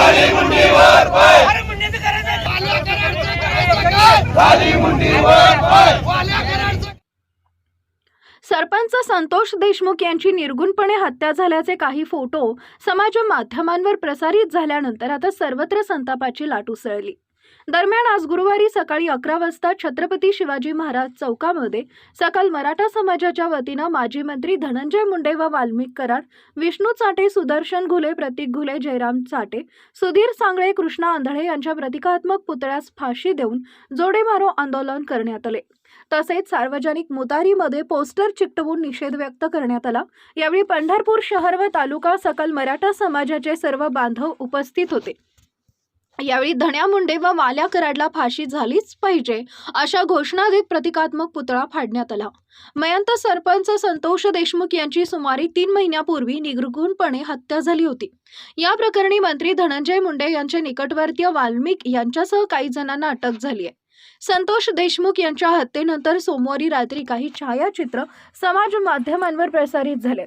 काली मुंडी वर पाय. मुंडी वर पाय सरपंच संतोष देशमुख यांची निर्गुणपणे हत्या झाल्याचे काही फोटो समाज माध्यमांवर प्रसारित झाल्यानंतर आता सर्वत्र संतापाची लाट उसळली. दरम्यान आज गुरुवारी सकाळी अकरा वाजता छत्रपती शिवाजी महाराज चौकामध्ये सकल मराठा समाजाच्या वतीनं माजी मंत्री धनंजय मुंडे व वाल्मिक कराड विष्णू चाटे सुदर्शन घुले प्रतीक घुले जयराम चाटे सुधीर सांगळे कृष्णा आंधळे यांच्या प्रतिकात्मक पुतळ्यास फाशी देऊन जोडेमारो आंदोलन करण्यात आले. तसेच सार्वजनिक मुतारीमध्ये पोस्टर चिकटवून निषेध व्यक्त करण्यात आला. यावेळी पंढरपूर शहर व तालुका सकल मराठा समाजाचे सर्व बांधव उपस्थित होते. यावेळी धण्या मुंडे व वाल्या कराडला फाशी झालीच पाहिजे अशा घोषणा देत प्रतिकात्मक पुतळा फाडण्यात आला. मयंत सरपंच संतोष देशमुख यांची सुमारे तीन महिन्यापूर्वी निर्गुणपणे हत्या झाली होती. या प्रकरणी मंत्री धनंजय मुंडे यांचे निकटवर्तीय वाल्मिक यांच्यासह काही जणांना अटक झाली आहे संतोष देशमुख यांच्या हत्येनंतर सोमवारी रात्री काही छायाचित्र समाज माध्यमांवर प्रसारित झाले.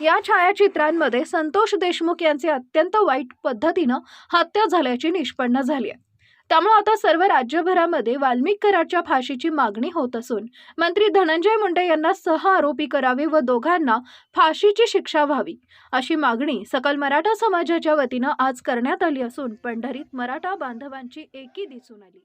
या छायाचित्रांमध्ये संतोष देशमुख यांचे अत्यंत वाईट पद्धतीनं हत्या झाल्याची निष्पन्न झाली आहे. त्यामुळे आता सर्व राज्यभरामध्ये वाल्मिकराच्या फाशीची मागणी होत असून मंत्री धनंजय मुंडे यांना सह आरोपी करावे व दोघांना फाशीची शिक्षा व्हावी अशी मागणी सकल मराठा समाजाच्या वतीनं आज करण्यात आली असून पंढरीत मराठा बांधवांची एकी दिसून आली.